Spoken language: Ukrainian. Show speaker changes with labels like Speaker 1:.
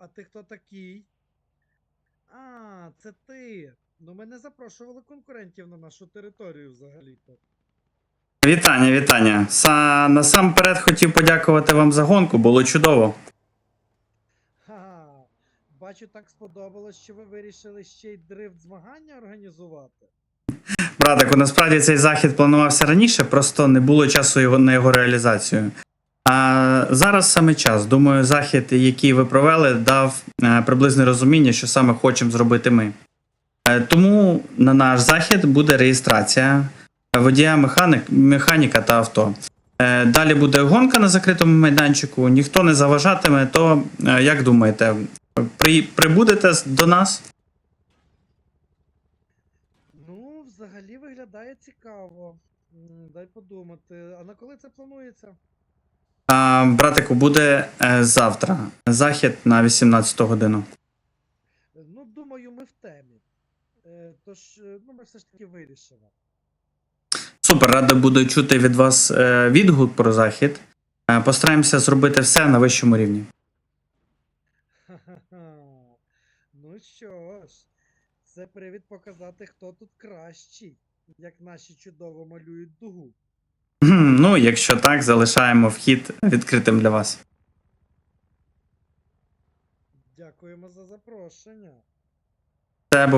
Speaker 1: а ти хто такий? А, це ти. Ну ми не запрошували конкурентів на нашу територію взагалі-то.
Speaker 2: Вітання, вітання. Са... Насамперед хотів подякувати вам за гонку, було чудово.
Speaker 1: Ха. Бачу, так сподобалось, що ви вирішили ще й дрифт змагання організувати.
Speaker 2: Братику, насправді цей захід планувався раніше, просто не було часу його на його реалізацію. А зараз саме час. Думаю, захід, який ви провели, дав е, приблизне розуміння, що саме хочемо зробити ми. Е, Тому на наш захід буде реєстрація водія, механик, механіка та авто. Е, Далі буде гонка на закритому майданчику, ніхто не заважатиме, то як думаєте, при, прибудете до нас?
Speaker 1: Ну, взагалі виглядає цікаво. Дай подумати. А на коли це планується?
Speaker 2: А, братику, буде е, завтра. Захід на 18 годину.
Speaker 1: Ну, думаю, ми в темі. Е, Тож, е, ну, ми все ж таки вирішимо.
Speaker 2: Супер, радий буду чути від вас відгук про захід. Постараємося зробити все на вищому рівні.
Speaker 1: Ну що ж, це привід показати, хто тут кращий, як наші чудово малюють дугу.
Speaker 2: Ну, якщо так, залишаємо вхід відкритим для вас.
Speaker 1: Дякуємо за запрошення.
Speaker 2: Це був